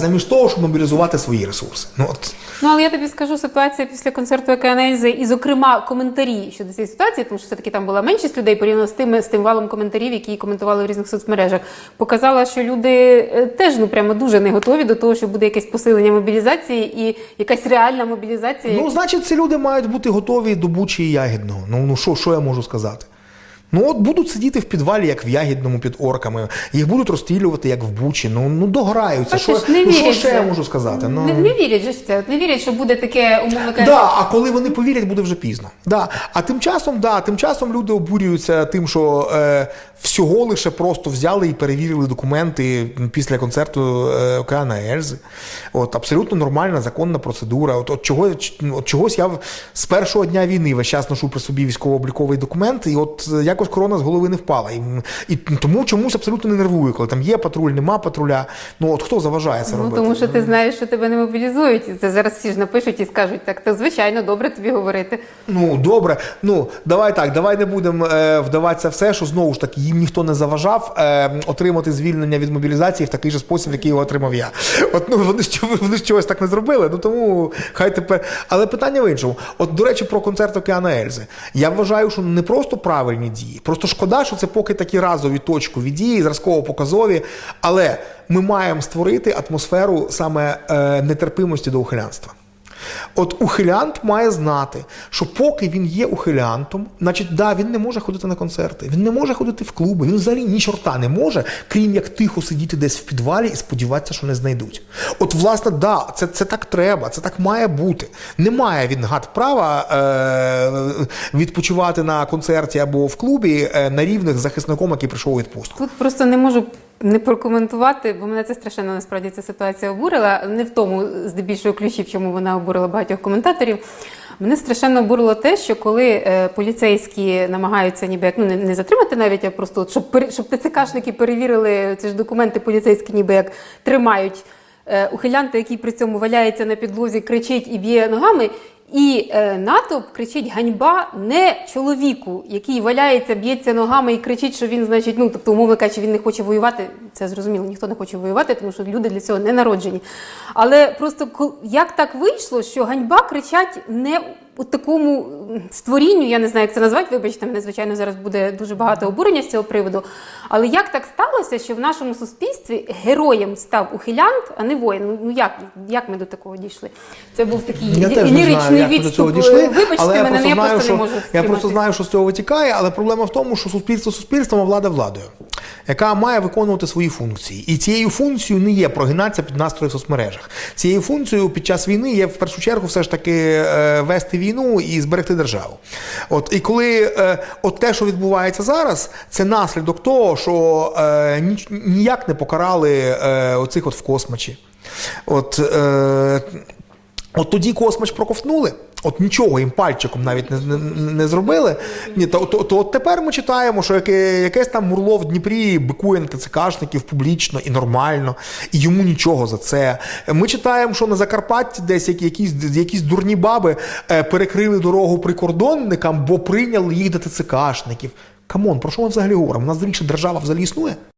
замість того, щоб мобілізувати свої ресурси. Ну от Ну, але я тобі скажу, ситуація після концерту Еканельзи, і, зокрема, коментарі щодо цієї ситуації, тому що все-таки там була меншість людей порівняно з тими з тим валом коментарів, які коментували в різних соцмережах, показала, що люди е, теж ну прямо дуже не готові до того, що буде якесь посилення мобілізації і якась реальна мобілізація. Ну, значить, ці люди мають бути готові до Бучі і Ягідного. Ну, ну що, що я можу сказати? Ну, от будуть сидіти в підвалі, як в Ягідному під орками, їх будуть розстрілювати, як в Бучі. Ну, ну дограються. Що, не ну, що ще я можу сказати? Ну... не, не вірять же в це. От не вірять, що буде таке, умовно кажучи, Да, а коли вони повірять, буде вже пізно. Да. А тим часом, да, тим часом люди обурюються тим, що е, всього лише просто взяли і перевірили документи після концерту е, Океана Ельзи. От абсолютно нормальна законна процедура. От, от, чого, от чогось я з першого дня війни весь час ношу при собі військово-обліковий документ, і от е, якось корона з голови не впала. І, і тому чомусь абсолютно не нервую, коли там є патруль, нема патруля. Ну от хто заважає це Ну, робити? тому що ти знаєш, що тебе не мобілізують. І це зараз всі ж напишуть і скажуть, так, то звичайно, добре тобі говорити. Ну добре, ну давай так, давай не будемо е, вдаватися все, що знову ж таки їм ніхто не заважав е, отримати звільнення від мобілізації в такий же спосіб, який його отримав я. От ну вони ж вони чогось так не зробили. Ну тому хай тепер. Але питання в іншому. От до речі, про концерт Океана Ельзи. Я вважаю, що не просто правильні дії, просто шкода, що це поки такі разові точкові дії, зразково показові. Але ми маємо створити атмосферу саме е, нетерпимості до ухилянства. От ухилянт має знати, що поки він є ухилянтом, значить, да, він не може ходити на концерти, він не може ходити в клуби, він взагалі ні чорта не може, крім як тихо сидіти десь в підвалі і сподіватися, що не знайдуть. От, власне, да, це, це так треба, це так має бути. Не має він гад права е- відпочивати на концерті або в клубі е, на рівних захисником, який прийшов у відпустку. Тут просто не можу не прокоментувати, бо мене це страшенно насправді ця ситуація обурила. Не в тому, здебільшого ключі, в чому вона обурила багатьох коментаторів. Мене страшенно обурило те, що коли е, поліцейські намагаються ніби як ну не, не затримати навіть, а просто щоб щоб ТЦКшники перевірили ці ж документи поліцейські, ніби як тримають е, ухилянта, який при цьому валяється на підлозі, кричить і б'є ногами. І е, натовп кричить ганьба не чоловіку, який валяється, б'ється ногами і кричить, що він, значить, ну тобто, умовно кажучи, він не хоче воювати. Це зрозуміло, ніхто не хоче воювати, тому що люди для цього не народжені. Але просто як так вийшло, що ганьба кричать не у такому створінню, я не знаю, як це назвати. Вибачте, мене звичайно зараз буде дуже багато обурення з цього приводу. Але як так сталося, що в нашому суспільстві героєм став ухилянт, а не воїн? Ну, Ну як, як ми до такого дійшли? Це був такий Я теж не ліричний знаю, як ми до відступ. цього дійшли, Вибачте але я мене, просто ну, я знаю, просто що не можу я просто знаю, що з цього витікає, але проблема в тому, що суспільство суспільством, а влада владою, яка має виконувати свої функції. І цією функцією не є прогинатися під настрої в соцмережах. Цією функцією під час війни є в першу чергу все ж таки е, вести війну і зберегти державу. От і коли е, от те, що відбувається зараз, це наслідок того, що е, ніяк не покарали оцих от в космочі. От, От тоді космоч проковтнули, от нічого їм пальчиком навіть не, не, не зробили. Ні, то, то, то от тепер ми читаємо, що яке, якесь там мурло в Дніпрі бикує на ТЦКшників публічно і нормально, і йому нічого за це. Ми читаємо, що на Закарпатті десь які- якісь, якісь дурні баби е, перекрили дорогу прикордонникам, бо прийняли їх до ТЦКшників. Камон, про що ми взагалі говоримо? У нас більше держава взагалі існує?